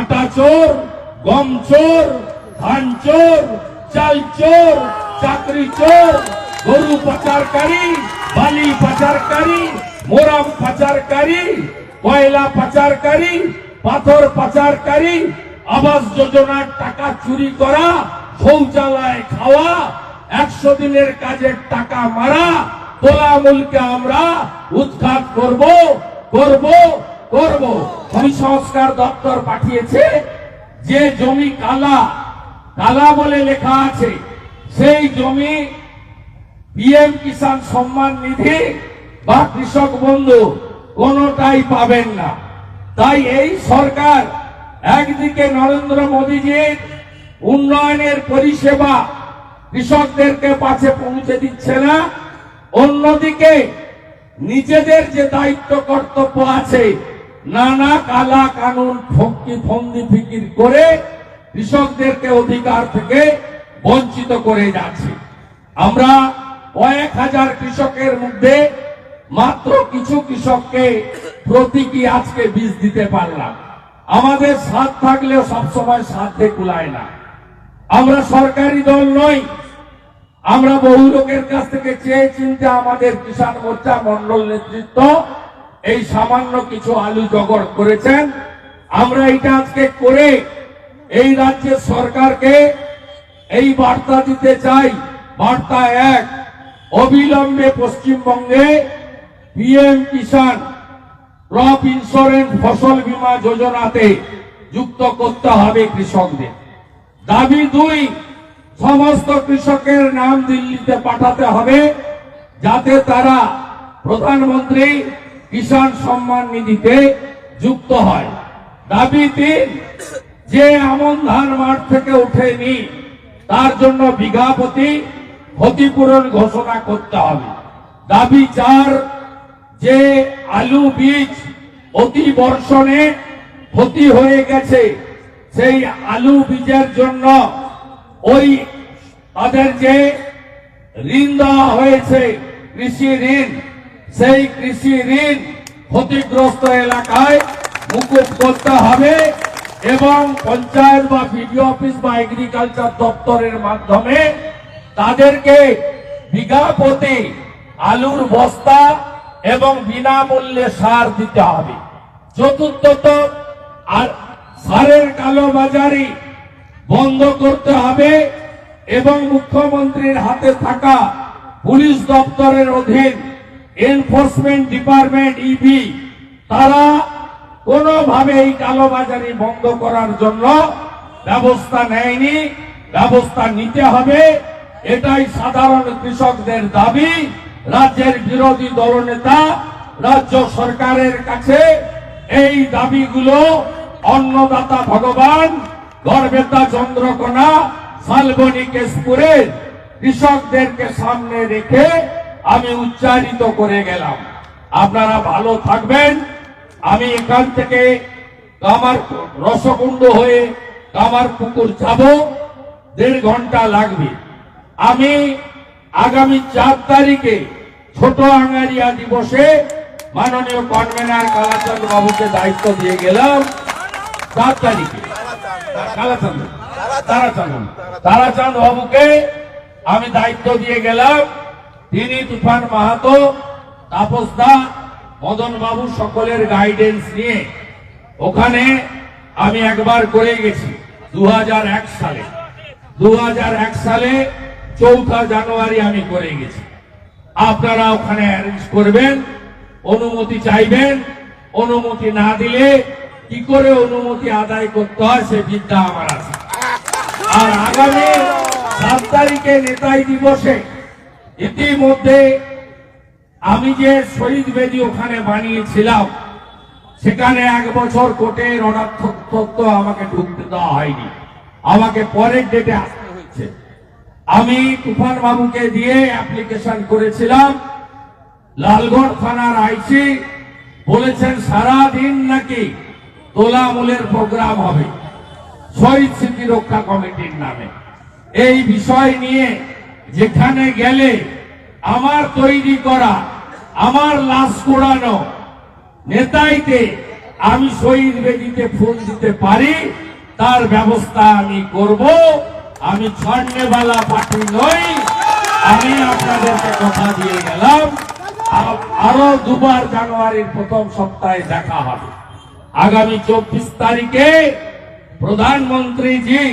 আটা চোর, গম চোর, ধান চোর, চাল চোর, চাকরি চোর, গরু পাচারকারী, বালি পাচারকারী, মোরাম পাচারকারী, কয়লা পাচারকারী, পাথর পাচারকারী, আবাস যোজনার টাকা চুরি করা শৌচালয় খাওয়া, একশো দিনের কাজের টাকা মারা তোলামূলকে আমরা উৎখাত করব করব করব। ভূমি সংস্কার দপ্তর পাঠিয়েছে। যে জমি কালা কালা বলে লেখা আছে, সেই জমি পিএম কিষাণ সম্মান নিধি বা কৃষক বন্ধু কোনটাই পাবেন না। তাই এই সরকার একদিকে নরেন্দ্র মোদীজির উন্নয়নের পরিষেবা কৃষকদেরকে পাশে পৌঁছে দিচ্ছে না, অন্যদিকে নিজেদের যে দায়িত্ব কর্তব্য আছে নানা কালা কানুন ফকি ফন্দি ফিকির করে কৃষকদেরকে অধিকার থেকে বঞ্চিত করে যাচ্ছে। আমরা কয়েক হাজার কৃষকের মধ্যে মাত্র কিছু কৃষককে প্রতীকী আজকে বীজ দিতে পারলাম? আমাদের সাথ থাকলেও সবসময় সাথে কুলায় না। আমরা সরকারি দল নই। আমরা বহু লোকের কাছ থেকে চেয়ে চিনতে আমাদের কিষাণ মোর্চা মন্ডল নেতৃত্ব এই সামান্য কিছু আলু জগর করেছেন। আমরা এটা আজকে করে এই রাজ্যের সরকারকে এই বার্তা দিতে চাই। বার্তা এক, অবিলম্বে পশ্চিমবঙ্গে পিএম কিষাণ ক্রপ ইন্স্যুরেন্স ফসল বীমা যোজনাতে যুক্ত করতে হবে কৃষকদের। দাবি দুই, সমস্ত কৃষকের নাম দিল্লিতে পাঠাতে হবে যাতে তারা প্রধানমন্ত্রী কিষাণ সম্মান নিধিতে যুক্ত হয়। দাবি তিন, যে আমন ধান মাঠ থেকে ওঠেনি তার জন্য বিঘা প্রতি ক্ষতিপূরণ ঘোষণা করতে হবে। দাবি চার, যে আলু বীজ অতি বর্ষণে ক্ষতি হয়ে গেছে, সেই আলু বীজের জন্য ওই তাদের যে ঋণ দেওয়া হয়েছে, কৃষি ঋণ সেই কৃষি ঋণ ক্ষতিগ্রস্ত এলাকায় মুকুব করতে হবে এবং পঞ্চায়েত বা বিডিও অফিস বা এগ্রিকালচার দপ্তরের মাধ্যমে তাদেরকে বিঘা প্রতি আলুর বস্তা এবং বিনামূল্যে সার দিতে হবে। চতুর্থত, আর সারের কালোবাজারি বন্ধ করতে হবে এবং মুখ্যমন্ত্রীর হাতে থাকা পুলিশ দপ্তরের অধীন এনফোর্সমেন্ট ডিপার্টমেন্ট ইবি তারা কোনোভাবে এই কালোবাজারি বন্ধ করার জন্য ব্যবস্থা নেয়নি, ব্যবস্থা নিতে হবে। এটাই সাধারণ কৃষকদের দাবি। রাজ্যের বিরোধী দলনেতা রাজ্য সরকারের কাছে এই দাবিগুলো অন্নদাতা ভগবান গর্বেতা চন্দ্রকোনা, শালবনী কেশপুরের কৃষকদেরকে সামনে রেখে আমি উচ্চারিত করে গেলাম। আপনারা ভালো থাকবেন। আমি এখান থেকে কামার রসকুণ্ড হয়ে কামার পুকুর যাব। দেড় ঘণ্টা লাগবে। আমি আগামী চার তারিখে ছোট আঙ্গারিয়া দিবসে মাননীয় কনভেনার কালাচাঁদ বাবুকে দায়িত্ব দিয়ে গেলাম। চার তারিখে। কালাচাঁদ তারাচাঁদ। তারাচাঁদ বাবুকে আমি দায়িত্ব দিয়ে গেলাম। তিনি তুফান মাহাতো তাপস দা মদন বাবু সকলের গাইডেন্স নিয়ে ওখানে আমি একবার করে গেছি দু হাজার এক সালে। দু হাজার এক সালে চৌঠা জানুয়ারি আমি করে গেছি। আপনারা ওখানে অ্যারেঞ্জ করবেন, অনুমতি চাইবেন, অনুমতি না দিলে কি করে অনুমতি আদায় করতে হয় সে বিদ্যা আমার আছে। আর আগামী সাত তারিখে নেতাই দিবসে ইতিমধ্যে আমি যে শহীদ বেদি ওখানে বানিয়েছিলাম, সেখানে এক বছর কোর্টের অর্ডার তথ্য আমাকে ঢুকতে দেওয়া হয়নি। আমাকে পরের ডেটে আসতে হয়েছে। আমি তুফান বাবুকে দিয়ে অ্যাপ্লিকেশন করেছিলাম। লালগড় থানার আইসি বলেছেন সারা দিন নাকি তোলামূলের প্রোগ্রাম হবে। শহীদ স্মৃতি রক্ষা কমিটির নামে। এই বিষয় নিয়ে যেখানে গেলে আমার তৈরি করা, আমার লাশ কোড়ানো নেতাইতে আমি শহীদ বেদিতে ফুল দিতে পারি, তার ব্যবস্থা আমি করব। আমি ছন্নেবালা পার্টি নই, আমি আপনাদেরকে কথা দিয়ে গেলাম। আরও দুবার জানুয়ারির প্রথম সপ্তাহে দেখা হবে। আগামী চব্বিশ তারিখে প্রধানমন্ত্রীজি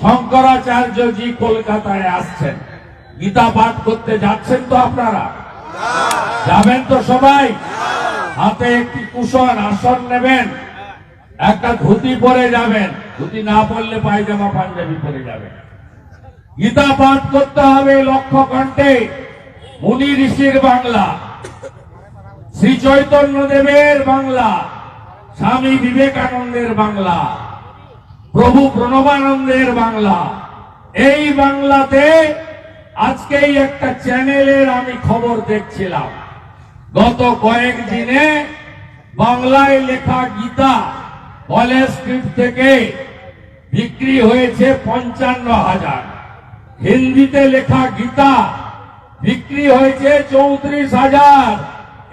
শঙ্করাচার্যজি কলকাতায় আসছেন। গীতা পাঠ করতে যাচ্ছেন তো আপনারা? যাবেন তো সবাই? হাতে একটি কুশন আসন নেবেন। একটা ধুতি পরে যাবেন। ধুতি না পরলে পায়জামা পাঞ্জাবি পরে যাবেন। গীতা পাঠ করতে হবে লক্ষ্য কণ্ঠে মুনি ঋষির বাংলা। শ্রী চৈতন্য দেবের বাংলা। স্বামী বিবেকানন্দের বাংলা। প্রভু প্রণবানন্দের বাংলা। এই বাংলাতে আজকেই একটা চ্যানেলের আমি খবর দেখছিলাম। গত কয়েক দিনে বাংলায় লেখা গীতা কলেজ স্ট্রিট থেকে বিক্রি হয়েছে পঞ্চান্ন হাজার। হিন্দিতে লেখা গীতা বিক্রি হয়েছে চৌত্রিশ হাজার।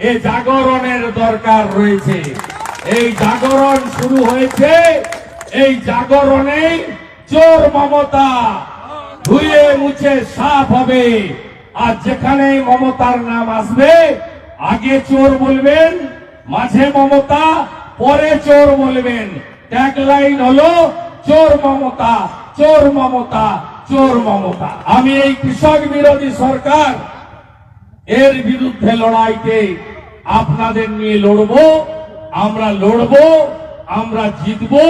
এ জাগরণের দরকার রয়েছে। এই জাগরণ শুরু হয়েছে এই জাগরণে চোর মমতা, ধুয়ে মুছে সাফ হবে। আর যেখানে মমতার নাম আসবে, আগে চোর বলবেন, মাঝে মমতা, পরে চোর বলবেন। ট্যাগলাইন হলো, চোর মমতা চোর মমতা চোর মমতা। আমি এই কৃষক বিরোধী সরকার, এর বিরুদ্ধে লড়াইতে আপনাদের নিয়ে লড়বো, আমরা লড়বো, আমরা জিতবো।